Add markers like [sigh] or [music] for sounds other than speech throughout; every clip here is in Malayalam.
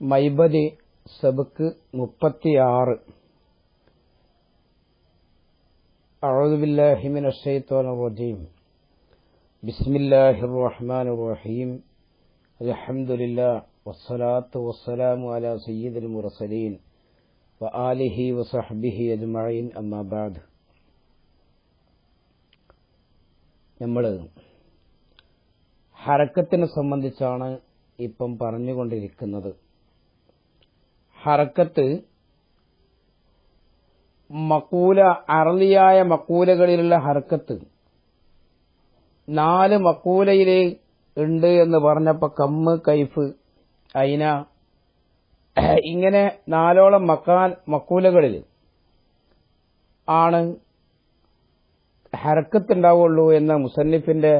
മൈബദി സബക്ക് മുപ്പത്തിയാറ് أعوذ بالله من الشيطان الرجيم بسم الله الرحمن الرحيم الحمد لله والصلاة والسلام على سيد المرسلين وآله وصحبه أجمعين أما بعد നമ്മൾ ഹറക്കത്തിനെ സംബന്ധിച്ചാണ് ഇപ്പം പറഞ്ഞുകൊണ്ടിരിക്കുന്നത് ഹറക്കത്ത് മക്കൂല അറളിയായ മക്കൂലകളിലുള്ള ഹർക്കത്ത്. നാല് മക്കൂലയിലെ ഉണ്ട് എന്ന് പറഞ്ഞപ്പോ കമ്മ് കൈഫ് അയിന ഇങ്ങനെ നാലോളം മക്കാൻ മക്കൂലകളിൽ ആണ് ഹർക്കത്ത് ഉണ്ടാവുള്ളൂ എന്ന മുസന്നിഫിന്റെ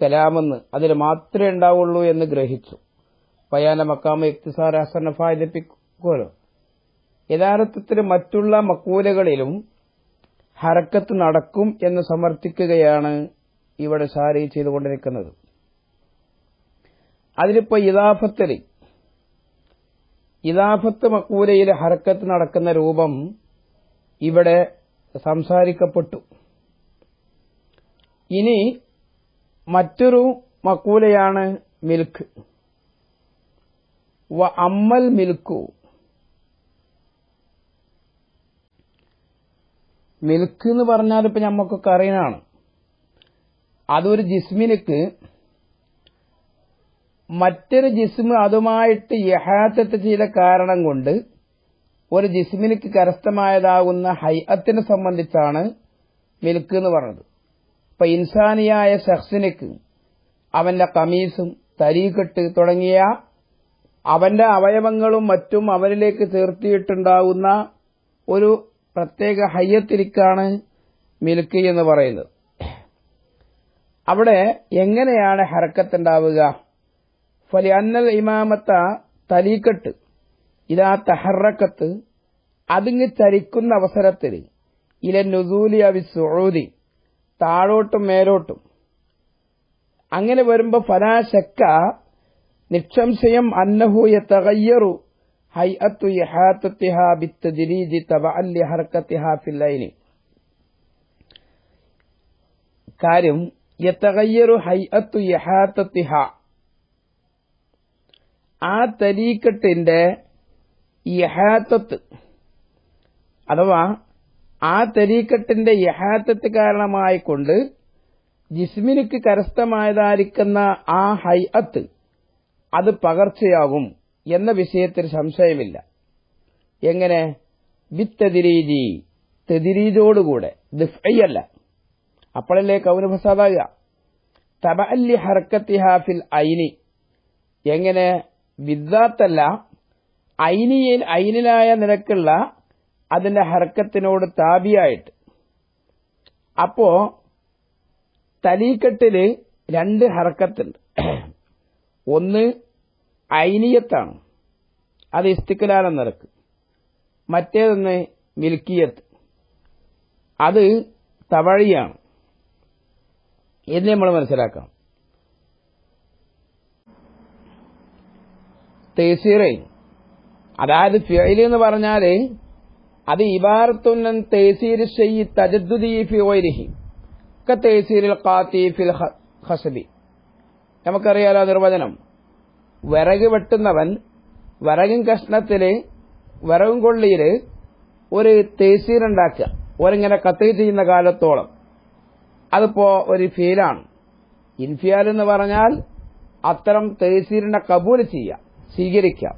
കലാമെന്ന് അതിൽ മാത്രമേ ഉണ്ടാവുള്ളൂ എന്ന് ഗ്രഹിച്ചു. പയാന മക്കാമ ഇക്തിസാർ ഹസന ഫായതിപ്പിക്കുമല്ലോ യഥാർത്ഥത്തിൽ മറ്റുള്ള മക്കൂലകളിലും ഹരക്കത്ത് നടക്കും എന്ന് സമർത്ഥിക്കുകയാണ് ഇവിടെ സാരി ചെയ്തുകൊണ്ടിരിക്കുന്നത്. അതിലിപ്പോ ഇതാഫത്തിൽ ഇതാഫത്ത് മക്കൂലയിൽ ഹരക്കത്ത് നടക്കുന്ന രൂപം ഇവിടെ സംസാരിക്കപ്പെട്ടു. ഇനി മറ്റൊരു മക്കൂലയാണ് മിൽക്ക്. വ അമ്മൽ മിൽക്കു. മിൽക്ക് എന്ന് പറഞ്ഞാൽ ഇപ്പൊ ഞമ്മക്കൊക്കെ അറിയണാണ് അതൊരു ജിസ്മിനിക്ക് മറ്റൊരു ജിസ്മ് അതുമായിട്ട് യഹാത്തത്ത് ചെയ്ത കാരണം കൊണ്ട് ഒരു ജിസ്മിനിക്ക് കരസ്ഥമായതാകുന്ന ഹൈഅത്തിനെ സംബന്ധിച്ചാണ് മിൽക്ക് എന്ന് പറഞ്ഞത്. ഇപ്പൊ ഇൻസാനിയായ ഷഹ്സിനിക്ക് അവന്റെ കമീസും തരീക്കെട്ട് തുടങ്ങിയ അവന്റെ അവയവങ്ങളും മറ്റും അവരിലേക്ക് ചേർത്തിയിട്ടുണ്ടാകുന്ന ഒരു പ്രത്യേക ഹയ്യത്തിരിക്കാണ് മിൽക്ക് എന്ന് പറയുന്നത്. അവിടെ എങ്ങനെയാണ് ഫലി അന്നൽ ഇമാമത്ത തലീക്കെട്ട് ഇതാ തഹറക്കത്ത് അതിങ്ങ് ചരിക്കുന്ന അവസരത്തിൽ ഇല നുസൂലി അവി സുഴൂതി താഴോട്ടും മേലോട്ടും. അങ്ങനെ വരുമ്പോ ഫലാശക്ക നിക്ഷംശയം അന്നഹു ഹൈഅത്തു ഇഹാത്തത്തിഹ ബിത്തദ്രീജി തബഅൻ ലിഹർക്കത്തിഹ ഫില്ലൈനി. കാര്യം യതഗയ്യറു ഹൈഅത്തു ഇഹാത്തത്തിഹ ആ തരീക്കത്തിന്റെ യഹാത്തത്ത് അഥവാ ആ തരീക്കത്തിന്റെ യഹാത്തത്ത് കാരണമായിക്കൊണ്ട് ജിസ്മിനിക്ക് കരസ്ഥമായതായിരിക്കുന്ന ആ ഹൈഅത്ത് അത് പകർച്ചയാകും. എന്ന വിഷയത്തിൽ സംശയമില്ല. എങ്ങനെ? വിത്തതിരീതി. തെതിരീതോടുകൂടെ. ദിഫ്അല്ല അപ്പോഴല്ലേ കൗന ഫസാദാകുക? തബഅല്ലി ഹർക്കത്തിഹാഫിൽ ഐനി. എങ്ങനെ? വിദ്വാത്തല്ല ഐനിയിൽ ഐനിലായ നിരക്കുള്ള അതിന്റെ ഹർക്കത്തിനോട് താബിയായിട്ട് അപ്പോ തലീക്കെട്ടിൽ രണ്ട് ഹർക്കത്തുണ്ട്. ഒന്ന് ഐനിയത്താണ് അത് ഇസ്തിക്കലാല നിരക്ക് മറ്റേതൊന്ന് മിൽക്കിയത്ത്. അത് തവഴിയാണ്. എന്ന് നമ്മൾ മനസ്സിലാക്കാം. തേസീറൈൻ അതായത് ഫിയൽ എന്ന് പറഞ്ഞാൽ അത് ഇബാറത്തുന്നൻ തേസീർ ഷെയ്യി തജദ്ദുദി ഫി ഓയിരിഹി ക തേസീരിൽ ഖാത്തി ഫിൽ ഹസബി നമുക്കറിയാലോ നിർവചനം. വിറക് വെട്ടുന്നവൻ വിറകും കഷ്ണത്തിൽ വിറകും കൊള്ളിയിൽ ഒരു തേസീർ ഉണ്ടാക്കുക. ഒരിങ്ങനെ കത്ത് ചെയ്യുന്ന കാലത്തോളം. അതിപ്പോ ഒരു ഫീലാണ്. ഇൻഫിയാൽ എന്ന് പറഞ്ഞാൽ അത്തരം തേസീറിനെ കബൂൽ ചെയ്യാം സ്വീകരിക്കാം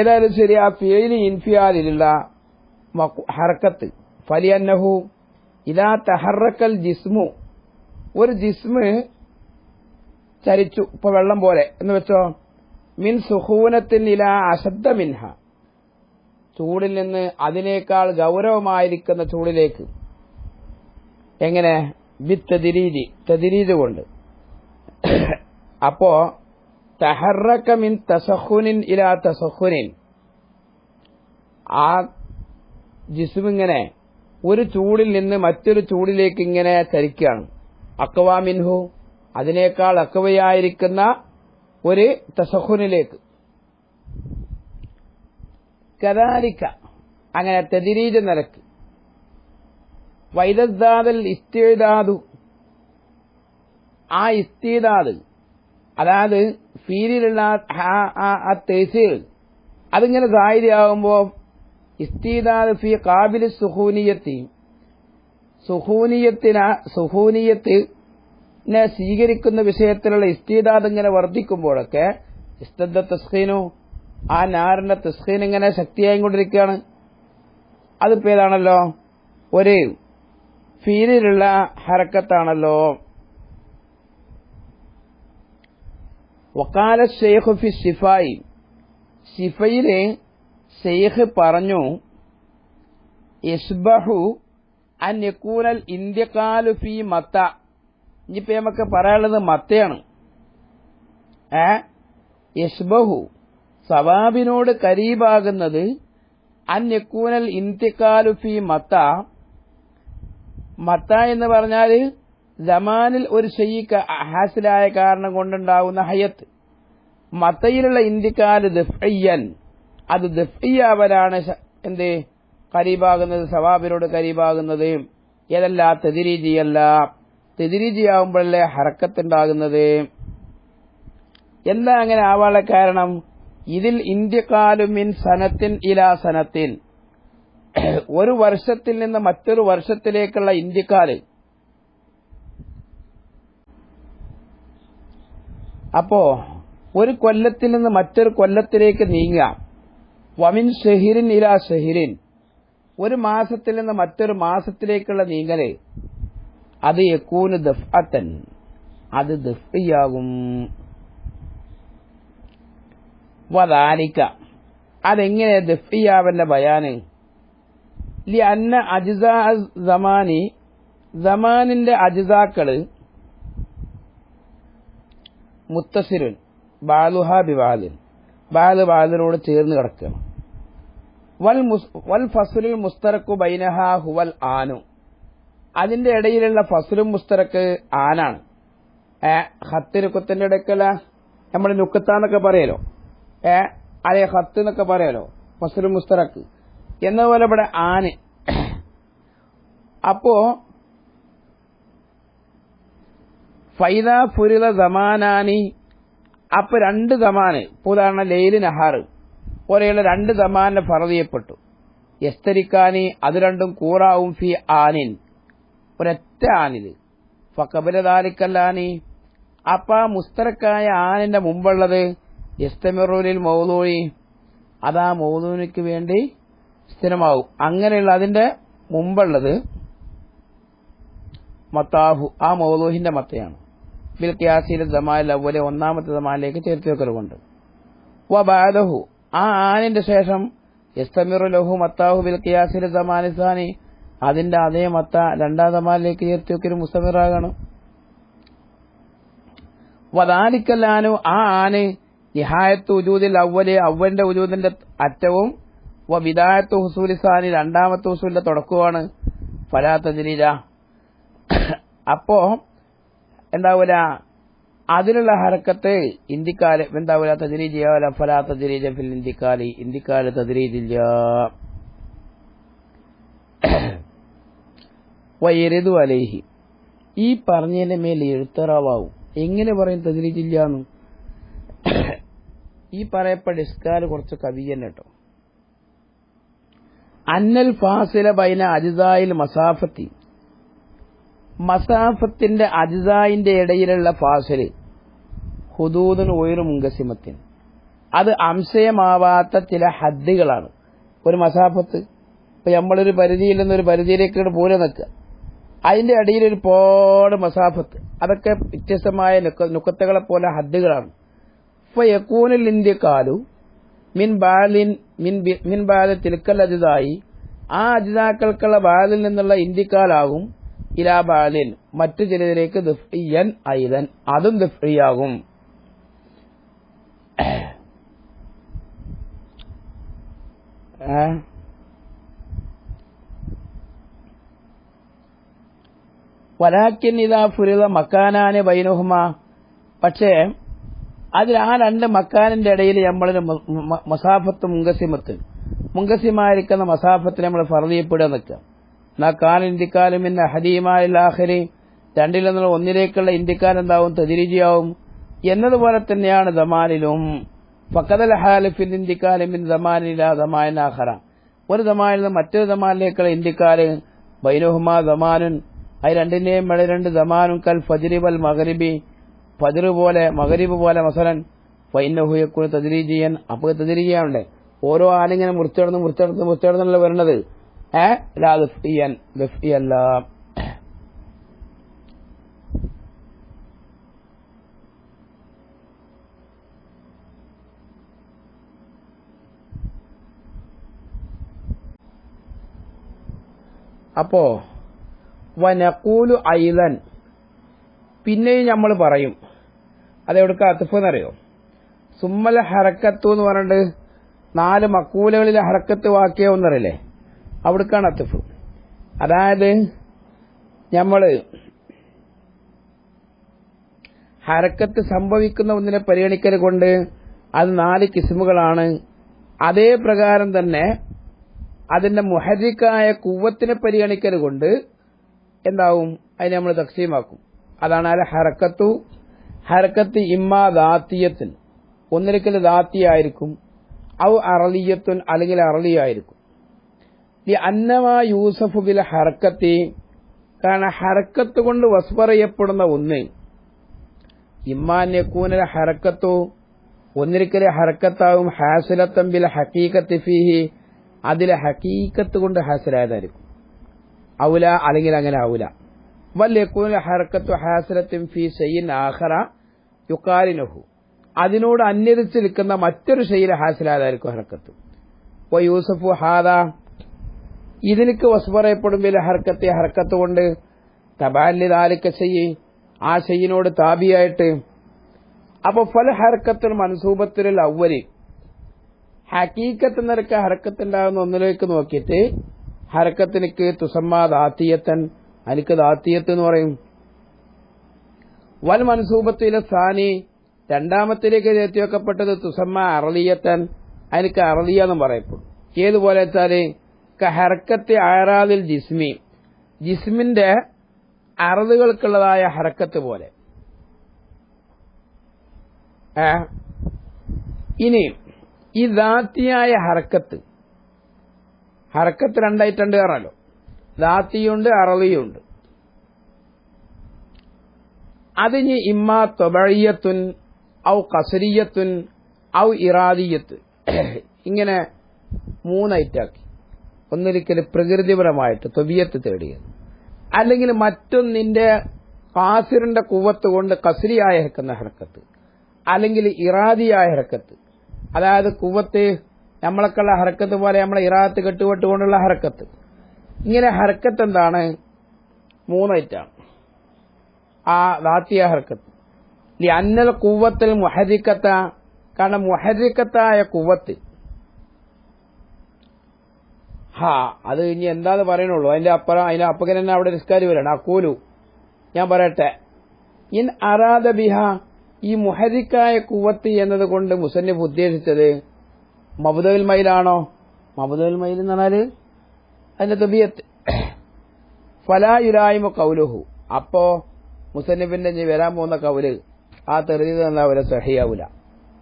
ഏതായാലും ശരി ആ ഫീലി ഇൻഫിയാലിലുള്ള ഹർക്കത്ത്. ഫലിയന്നഹു ഇതാ തഹറക്കൽ ജിസ്മു. ഒരു ജിസ്മ് ചരിച്ചു. ഇപ്പൊ വെള്ളം പോലെ. എന്ന് വെച്ചോ? മിൻ സുഹൂനത്തിൻ ഇല അശബ്ദ മിൻഹ. ചൂടിൽ നിന്ന് അതിനേക്കാൾ ഗൗരവമായിരിക്കുന്ന ചൂടിലേക്ക്. എങ്ങനെ? ബിത്തതിരീജി തതിരീജ് കൊണ്ട്. അപ്പോ തഹറക്ക മിൻ തസഹുനിൻ ഇല തസഹുനിൻ. ആ ജിസുവിങ്ങനെ ഒരു ചൂടിൽ നിന്ന് മറ്റൊരു ചൂടിലേക്ക് ഇങ്ങനെ ചരിക്കുകയാണ്. അക്വാ മിൻഹു അതിനേക്കാൾ അക്കവയായിരിക്കുന്ന ഒരു തസഹുനിലേക്ക്. കദാലിക്ക. അങ്ങനെ തെതിരീജ നിരക്ക്. വൈദദ്ദാദൽ ഇസ്തീദാദു. ആ ഇസ്തീദാദ് അതായത് ഫീലിലുള്ള ആ- തേസീൽ അതിങ്ങനെ സാഹചര്യമാകുമ്പോൾ ഇസ്തീദാദ് ഫി കാബിൽ സുഹൂനിയത്തി. സുഹൂനിയത്തിന സുഹൂനിയത്തിനെ സ്വീകരിക്കുന്ന വിഷയത്തിലുള്ള ഇസ്തീദാദ് ഇങ്ങനെ വർദ്ധിക്കുമ്പോഴൊക്കെ ഇസ്തദ്ദ തസ്ഖീനു ആ നാറിന്റെ തസ്ഖീൻ ഇങ്ങനെ ശക്തിയായിക്കൊണ്ടിരിക്കുകയാണ്. അതിപ്പോ ഏതാണല്ലോ? ഒരു ഫീലിലുള്ള ഹരക്കത്താണല്ലോ. വക്കാല ഷെയ്ഖ് ഫി ഷിഫായി ഷിഫയിൽ ഷെയ്ഖ് പറഞ്ഞു യസ്ബഹു അൻ യക്കൂനൽ ഇന്ത്യക്കാലു ഫി മത്ത ഇനിയിപ്പോ നമുക്ക് പറയാനുള്ളത് മത്തയാണ്. ഏ? യസ്ബഹു സവാബിനോട് കരീബാകുന്നത് അന്യക്കൂനൽ യക്കൂനൽ ഇന്ത്യക്കാലു ഫി മത്ത. മത്ത എന്ന് പറഞ്ഞാൽ ജമാനിൽ ഒരു ഷെയ്ക്ക് ഹാസിലായ കാരണം കൊണ്ടുണ്ടാവുന്ന ഹയത്ത്. മത്തയിലുള്ള ഇന്ത്യക്കാൽ ദഫ്ഇയൻ അത് ദഫ്ഇയാവലാണ് ശ- എന്ത്? കരീബാകുന്നത് സവാബിനോട് കരീബാകുന്നത്. ഏതല്ല തെതിരീജിയല്ല തെതിരീജിയാവുമ്പോഴല്ലേ ഹറക്കത്തുണ്ടാകുന്നത് എന്താ അങ്ങനെ ആവാനുള്ള കാരണം? ഇതിൽ ഇന്ത്യക്കാലുമിൻ സനത്തിൻ ഇലാ സനത്തിൻ. ഒരു വർഷത്തിൽ നിന്ന് മറ്റൊരു വർഷത്തിലേക്കുള്ള ഇന്ത്യക്കാൽ അപ്പോ ഒരു കൊല്ലത്തിൽ നിന്ന് മറ്റൊരു കൊല്ലത്തിലേക്ക് നീങ്ങാം വമിൻ ഷെഹിരിൻ ഇലാ ഷെഹിരിൻ. ഒരു മാസത്തിൽ നിന്ന് മറ്റൊരു മാസത്തിലേക്കുള്ള നീങ്ങൽ. അത് യക്കൂന് ദഫ്അത്തൻ. അത് ദഫ്ഇയാകും. വദാലിക്ക. അതെങ്ങനെ ദഫ്ഇയാവന്റെ ബയാന്? ലി അന്ന അജിസ സമാനി സമാനിന്റെ അജിസാക്കൾ മുത്തസിരുൻ ബാലുഹാ ബിവാലിൻ ബാൽ ബാലിനോട് ചേർന്ന് കിടക്കണം. വൽ ഫസുലിൽ മുസ്തറക്കു ബൈനഹാ ഹുവൽ ആനു. അതിന്റെ ഇടയിലുള്ള ഫസലും മുസ്തറക്ക് ആനാണ്. ഏ ഹത്തിന് കുത്തിന്റെ ഇടയ്ക്കല നമ്മൾ നുക്കത്താന്നൊക്കെ പറയലോ. ഏ അതെ ഹത്ത് എന്നൊക്കെ പറയലോ ഫസലും മുസ്തറക്ക് എന്നപോലെ ഇവിടെ ആന്. അപ്പോ ഫൈദ ഫുരിത സമാനാനി അപ്പൊ രണ്ട് സമാന് പുതാണ് ലൈൽ നഹാർ പോലെയുള്ള രണ്ട് സമാനെ ഫറതിയപ്പെട്ടു എസ്തരിക്കാനി അത് രണ്ടും കൂറാവും ഫി ആനിൻ. ഒരൊറ്റ ആനിൽ ഫക്കബലദാലിക്കല്ലാനി അപ്പ ആ മുസ്തറക്കായ ആനിന്റെ മുമ്പുള്ളത് എസ്തമിറൂലിൽ മൗലൂയി അതാ മൗലൂനിക്ക് വേണ്ടി സ്ഥിരമാവും. അങ്ങനെയുള്ള അതിന്റെ മുമ്പുള്ളത് മത്താഹു ആ മൗലൂഹിന്റെ മത്തയാണ്. ബിൽ ക്യാസിലെ ദമാൽ അവലെ ഒന്നാമത്തെ ദമാലിലേക്ക് ചേർത്ത് വെക്കലുകൊണ്ട് വ ബാദഹു ആ ആനിന്റെ ശേഷം എസ്തമിറു ലഹു മത്താഹു ബിൽ സമാനിസാനി അതിന്റെ അതേ മത്ത രണ്ടാം തമാലിലേക്ക് ചേർത്ത് വെക്കൽ മുസ്തമിറാകണം. വദാലിക്കല്ലാനു ആ ആന് നിഹായത്ത് ഉജൂദിൽ അവൽ അവന്റെ ഉജൂദിന്റെ അറ്റവും വ വിദായത്ത് ഹുസൂലിസാനി രണ്ടാമത്തെ ഹുസൂലിന്റെ തുടക്കമാണ് ഫലാത്ത ജലീല അപ്പോ എന്താവൂല? അതിലുള്ള ഹരക്കത്ത് ഇന്ത്യക്കാൽ എന്താവൂല? തദ്രീജ് ചെയ്യാവല ഫലാ തദ്രീജ ഫിൽ ഇന്ത്യക്കാലി. ഇന്ത്യക്കാൽ തദ്രീജില്ല വയരുതു അലേഹി. ഈ പറഞ്ഞതിന്റെ മേൽ എഴുത്തറാവാവും. എങ്ങനെ പറയും തദ്രീജില്ലാന്ന്? ഈ പറയപ്പെട്ട ഇസ്കാൽ കുറച്ച് കവി തന്നെ കേട്ടോ അന്നൽ ഫാസില ബൈന അജിതായിൽ മസാഫത്തി. മസാഫത്തിന്റെ അജിതായിന്റെ ഇടയിലുള്ള ഫാസിൽ ഹുദൂദിന് ഉയരും മുങ്കസിമത്തിന് അത് അംശയമാവാത്ത ചില ഹദ്ദുകളാണ്. ഒരു മസാഫത്ത്. ഇപ്പൊ നമ്മളൊരു പരിധിയിൽ നിന്നൊരു പരിധിയിലേക്ക് പോലെ നിൽക്കുക. അതിന്റെ അടിയിൽ ഒരു പോട് മസാഫത്ത്. അതൊക്കെ വ്യത്യസ്തമായ നുക്ക- നുക്കത്തുകളെ പോലെ ഹദ്ദുകളാണ്. ഇപ്പൊ യക്കൂനിൽ ഇന്ത്യക്കാലു മിൻ ബാലിൻ മിൻ ബാല തിൽക്കൽ അജിതായി ആ അജിതാക്കൾക്കുള്ള ബാലിൽ നിന്നുള്ള ഇന്ത്യക്കാലാകും ഇലാ ബാലിൻ. മറ്റു ചിലതിലേക്ക് ദുഫ്ഇയൻ ഐതൻ. അതും ദുഫ്ഇയാകും. ഏ? വലാക്കിൻ മക്കാനാന് ബൈനുഹുമ. പക്ഷേ അതിൽ ആ രണ്ട് മക്കാനിന്റെ ഇടയിൽ നമ്മളൊരു മസാഫത്ത് മുങ്കസിമത്ത്. മുങ്കസിമായിരിക്കുന്ന മസാഫത്തിൽ നമ്മൾ ഫറദിയപ്പെടുക നിൽക്കുക. എന്നാ കാൽ ഇന്ത്യക്കാലും പിന്നെ ഹദീമാഹരി രണ്ടിൽ നിന്നുള്ള ഒന്നിലേക്കുള്ള ഇന്ത്യക്കാരെന്താവും തതിരിജിയാവും എന്നതുപോലെ തന്നെയാണ് ദമാനിലും ഫക്കതൽ ഹാലിഫിൻ ഇന്ത്യക്കാലും പിന്നെ ദമാനില ദമാനാഹറ ഒരു ദമാനിൽ നിന്ന് മറ്റൊരു ദമാനിലേക്കുള്ള ഇന്ത്യക്കാര് ബൈനുഹുമാ ദമാനുൻ അത് രണ്ടിന്റെയും ഇടയിൽ രണ്ട് ദമാനും കൽ ഫജ്രി വൽ ഫജറു പോലെ മഗരിബ് പോലെ മസലൻ. ഫൈനഹുയക്കുൾ തദ്രീജിയൻ. അപ്പൊ തദ്രീജിയാണല്ലേ ഓരോ ആലിങ്ങനെ മുറിച്ചടന്ന് മുറിച്ചടന്ന് മുറിച്ചടന്നല്ല വരുന്നത്. ഏ? അപ്പോ വനക്കൂലു ഐലൻ. പിന്നെയും നമ്മൾ പറയും. അതെവിടുക്ക? അത്തുഫ് എന്നറിയോ? സുമ്മല ഹറക്കത്തു എന്ന് പറഞ്ഞിട്ട് നാല് മക്കൂലകളിലെ ഹറക്കത്ത് വാക്കിയോ എന്നറിയില്ലേ അവിടുക്കാണ് അത്തുഫ് അതായത് നമ്മൾ ഹരക്കത്ത് സംഭവിക്കുന്ന ഒന്നിനെ പരിഗണിക്കൽ കൊണ്ട് അത് നാല് കിസ്മുകളാണ്. അതേ പ്രകാരം തന്നെ അതിന്റെ മുഹരിക്കായ കുവ്വത്തിനെ പരിഗണിക്കൽ കൊണ്ട് എന്താവും? അതിനെ നമ്മൾ തക്സീമാക്കും. അതാണ് അല്ല ഹറക്കത്തു ഹറക്കത്ത് ഇമ്മാ ദാത്തിയത്തിൻ. ഒന്നിരിക്കൽ ദാത്തിയായിരിക്കും ഔ അറളിയത്തുൻ അല്ലെങ്കിൽ അറളിയായിരിക്കും ഈ അന്നമാ യൂസഫ് ബിൽ ഹറക്കത്തി കാരണം ഹറക്കത്ത് കൊണ്ട് വസ്പറയപ്പെടുന്ന ഒന്ന് ഇമ്മാന്യക്കൂനൽ ഹറക്കത്തു ഒന്നിരിക്കൽ ഹറക്കത്താവും ഹാസിലത്തം ബിൽ ഹക്കീക്കത്തി ഫീഹി അതിലെ ഹക്കീക്കത്ത് കൊണ്ട് ഹാസിലായതായിരിക്കും. ഔല അല്ലെങ്കിൽ അങ്ങനെ ഔല വല്യക്കൂനൽ ഹർക്കത്തു ഹാസിലത്തും ഫീ ഷെയ്യിൻ ആഹറ യുക്കാലിനഹു അതിനോട് അന്യതിച്ച് നിൽക്കുന്ന മറ്റൊരു ഷെയ്യിൽ ഹാസിലായതായിരിക്കും ഹർക്കത്ത്. വ യൂസഫു ഹാദ ഇതിലേക്ക് വസ്പറയപ്പെടുമ്പോൾ ഹർക്കത്തെ ഹർക്കത്ത് കൊണ്ട് തബാലിതാലിക്ക ചെയ്യി ആ ഷെയ്യിനോട് താബിയായിട്ട്. അപ്പൊ ഫല ഹർക്കത്തിൽ മൻസൂബത്തിൽ അവർ ഹക്കീക്കത്ത് നിരക്ക് ഹർക്കത്തുണ്ടാകുന്ന ഒന്നിലേക്ക് നോക്കിയിട്ട് ഹർക്കത്തിനിക്ക് തുസമ്മ ദാത്തിയത്തൻ അനിക്ക് ദാത്തിയത്ത് എന്ന് പറയും. വൽ മൻസൂബത്തിലെ സാനി രണ്ടാമത്തിലേക്ക് എത്തിവെക്കപ്പെട്ടത് തുസമ്മ അറളിയത്തൻ അനിക്ക് അറളിയ എന്ന് പറയപ്പെടും. ഏതുപോലെ വെച്ചാൽ ഹരക്കത്തെ ആരാതിൽ ജിസ്മി. ജിസ്മിന്റെ അറലുകൾക്കുള്ളതായ ഹരക്കത്ത് പോലെ. ഇനി ഈ ദാത്തിയായ ഹറക്കത്ത് ഹറക്കത്ത് രണ്ടായിട്ടുണ്ട് പറഞ്ഞല്ലോ ദാത്തിയുണ്ട് അറളിയുണ്ട്. അതിന് ഇമ്മ തൊബഴിയത്തുൻ ഔ കസരിയത്തുൻ ഔ ഇറാദിയത്ത്. ഇങ്ങനെ മൂന്നൈറ്റാക്കി. ഒന്നൊരിക്കൽ പ്രകൃതിപരമായിട്ട് തൊബിയത്ത് തേടിയത്. അല്ലെങ്കിൽ മറ്റൊന്നിന്റെ കാസിറിന്റെ കുവത്ത് കൊണ്ട് കസരിയായ ഹെക്കുന്ന അല്ലെങ്കിൽ ഇറാദിയായ ഹർക്കത്ത് അതായത് കുവത്ത് നമ്മളൊക്കെയുള്ള ഹർക്കത്ത് പോലെ നമ്മളെ ഇറാത്ത് കെട്ടുപെട്ടുകൊണ്ടുള്ള ഹർക്കത്ത്. ഇങ്ങനെ ഹർക്കത്ത് എന്താണ് മൂന്നൈറ്റാണ് ആ ദാത്തിയ ഹർക്കത്ത്. ഈ അന്നൽ കൂവത്തിൽ മുഹരിക്കത്ത കാരണം മുഹരിക്കത്തായ കുവത്ത് ഹാ അത് ഇനി എന്താന്ന് പറയണുള്ളൂ. അതിന്റെ അപ്പുറം അതിന്റെ അപ്പകൻ തന്നെ അവിടെ നിസ്കാരി വരണം. അക്കൂലു ഞാൻ പറയട്ടെ. ഇൻ അറാദ ബിഹ ഈ മുഹരിക്കായ കുവത്ത് എന്നത് കൊണ്ട് മുസന്നിഫ് ഉദ്ദേശിച്ചത് മബുദുൽ മയിലാണോ മബുദുൽ മയിൽ എന്ന് പറഞ്ഞാൽ അതിന്റെ തബിയത്ത്. ഫലായുലായ്മ കൗലുഹു അപ്പോ മുസന്നിഫിന്റെ ഇനി വരാൻ പോകുന്ന കൗൽ ആ എന്നാ അവരെ സഹിയാവൂല.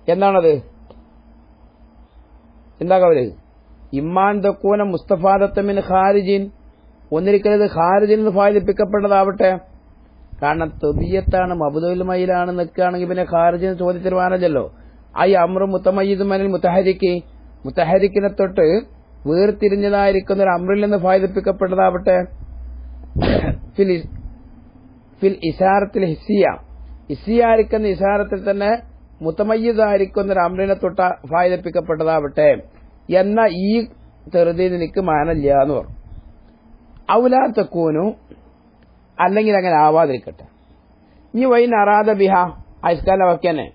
എന്താണത്? എന്താ കൗൽ ഇമ്മാൻ തക്കൂന മുസ്തഫാദത്തമിൻ ഖാരിജിൻ. ഒന്നിരിക്കലത് ഖാരിജിൽ നിന്ന് ഫാദിപ്പിക്കപ്പെട്ടതാവട്ടെ കാരണം തൊബിയത്താണ് മബുദുൽ മയിലാണ് നിൽക്കുകയാണെങ്കിൽ പിന്നെ ഖാരിജിന് ചോദ്യത്തിന് വാനല്ലോ ഐ അമ്ര മുത്തമയ്യിദ് മനിൽ മുത്തഹരിക്ക്. മുത്തഹരിക്കിനെ തൊട്ട് വേർതിരിഞ്ഞതായിരിക്കുന്ന ഒരു അമ്രിൽ നിന്ന് ഫാദിപ്പിക്കപ്പെട്ടതാവട്ടെ ഫിൽ ഇഷാരത്തിൽ ഹിസിയ. ഹിസിയായിരിക്കുന്ന ഇസാരത്തിൽ തന്നെ മുത്തമയ്യതായിരിക്കുന്ന ഒരു അമ്രിനെ തൊട്ട് ഫാദിപ്പിക്കപ്പെട്ടതാവട്ടെ എന്ന ഈ തെറുതി എനിക്ക് മാനല്ല എന്ന് പറഞ്ഞു. ഔലാ തെക്കൂനു അല്ലെങ്കിൽ അങ്ങനെ ആവാതിരിക്കട്ടെ. ഇനി വൈൻ നറാദ ബിഹ അയസ്കാല വക്കനെ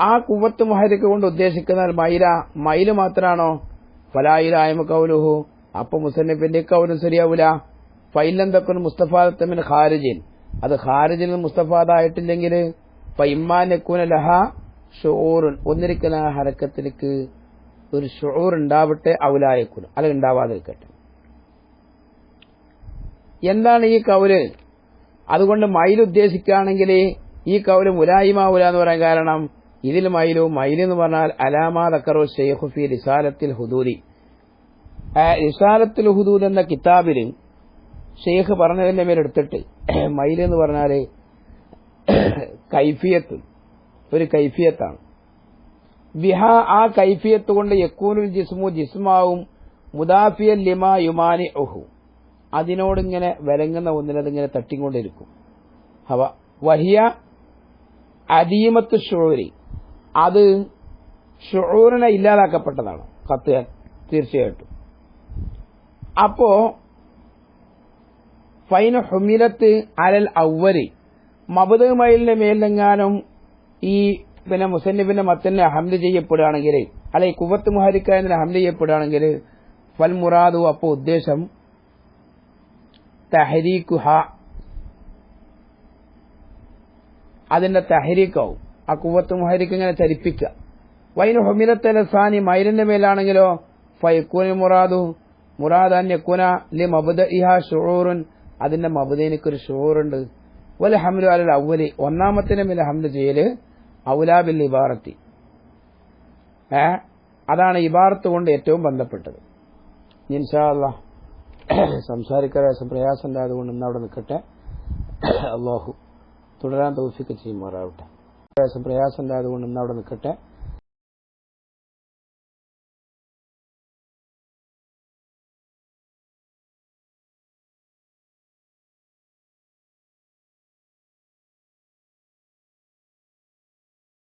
ആ കുവത്ത് മുഹരിക്ക് കൊണ്ട് ഉദ്ദേശിക്കുന്ന മൈല മൈൽ മാത്രാണോ? ഫലായിലായ്മ കൗലുഹു. അപ്പൊ മുസന്നിഫിന്റെ കൗലും ശരിയാവൂല. ഫൈലന്തക്കുൻ മുസ്തഫാദത്തമിൻ ഖാരിജിൻ. അത് ഖാരിജിൽ മുസ്തഫാദായിട്ടില്ലെങ്കിൽ ഫൈമാൻ യക്കൂന ലഹ ഷോറുൻ ഒന്നിരിക്കുന്ന ഹരക്കത്തിലേക്ക് ഒരു ഷോർ ഉണ്ടാവട്ടെ ഔലായക്കുല അല്ല ഉണ്ടാവാതിരിക്കട്ടെ. എന്താണ് ഈ കൗൽ? അതുകൊണ്ട് മൈൽ ഉദ്ദേശിക്കുകയാണെങ്കിൽ ഈ കൗൽ മുലായിമാവൂല എന്ന് പറയാൻ കാരണം ഇതിൽ മൈലു മൈൽ എന്ന് പറഞ്ഞാൽ അലാമാ തക്കറു ഷെയ്ഖുഫി റിസാലത്തിൽ ഹുദൂദി. റിസാലത്തിൽ ഹുദൂദ് എന്ന കിതാബിൽ ഷെയ്ഖ് പറഞ്ഞതിന്റെ മേലെടുത്തിട്ട് [clears throat] മൈൽ എന്ന് പറഞ്ഞാൽ [clears throat] കൈഫിയത്ത് ഒരു കൈഫിയത്താണ്. ബിഹ ആ കൈഫിയത്ത് കൊണ്ട് യക്കൂനുൽ ജിസ്മു ജിസ്മാവും മുദാഫിയൽ ലിമ യുമാനി ഒഹു അതിനോടിങ്ങനെ വിലങ്ങുന്ന ഒന്നിനതിങ്ങനെ തട്ടിക്കൊണ്ടിരിക്കും. അവ വഹിയ അദീമത്ത് ഷുഴൂരി അത് ഷുഴൂറിനെ ഇല്ലാതാക്കപ്പെട്ടതാണ്. കത്ത് തീർച്ചയായിട്ടും. അപ്പോ ഫൈൻ ഹുമിലത്ത് അലൽ ഔവരി മബദ് മൈലിന്റെ മേലെങ്ങാനും ഈ പിന്നെ മുസന്നിബിന്റെ മത്തന്നെ ഹംല ചെയ്യപ്പെടുകയാണെങ്കിൽ അല്ലെങ്കിൽ കുവത്ത് മുഹാരിക്കായതിന് ഹംല ചെയ്യപ്പെടുകയാണെങ്കിൽ ഫൽ മുറാദു അപ്പോ ഉദ്ദേശം തഹരീഖുഹ. അതിന്റെ തഹരീക്കാവും ആ കുവത്ത് മുഹരിക്ക് ഇങ്ങനെ ചരിപ്പിക്കുക. വൈന് ഹുമിലത്തലസാനി മൈലിന്റെ മേലാണെങ്കിലോ? ഫൈക്കൂനി മുറാദു. മുറാദ് അന്യക്കുന യക്കുന ലി മബുദ ഇഹ ഷുറൂറുൻ. അതിന്റെ മബുദേനിക്കൊരു ഷുറൂറുണ്ട്. വല ഹംലു അലൽ അവലി ഒന്നാമത്തിന് മേലെ ഹംൽ ചെയ്യൽ ഔലാബിൽ ഇബാറത്തി. ഏ? അതാണ് ഇബാറത്ത് കൊണ്ട് ഏറ്റവും ബന്ധപ്പെട്ടത്. ഇൻഷാല്ല സംസാരിക്കാൻ പ്രയാസം ഉണ്ടായതുകൊണ്ട് ഇന്ന് അവിടെ നിൽക്കട്ടെ. അള്ളാഹു തുടരാൻ തൗഫിക്ക് ചെയ്യുമാറാവട്ടെ. പ്രയാസം ഉണ്ടായതുകൊണ്ട് ഇന്ന് അവിടെ നിൽക്കട്ടെ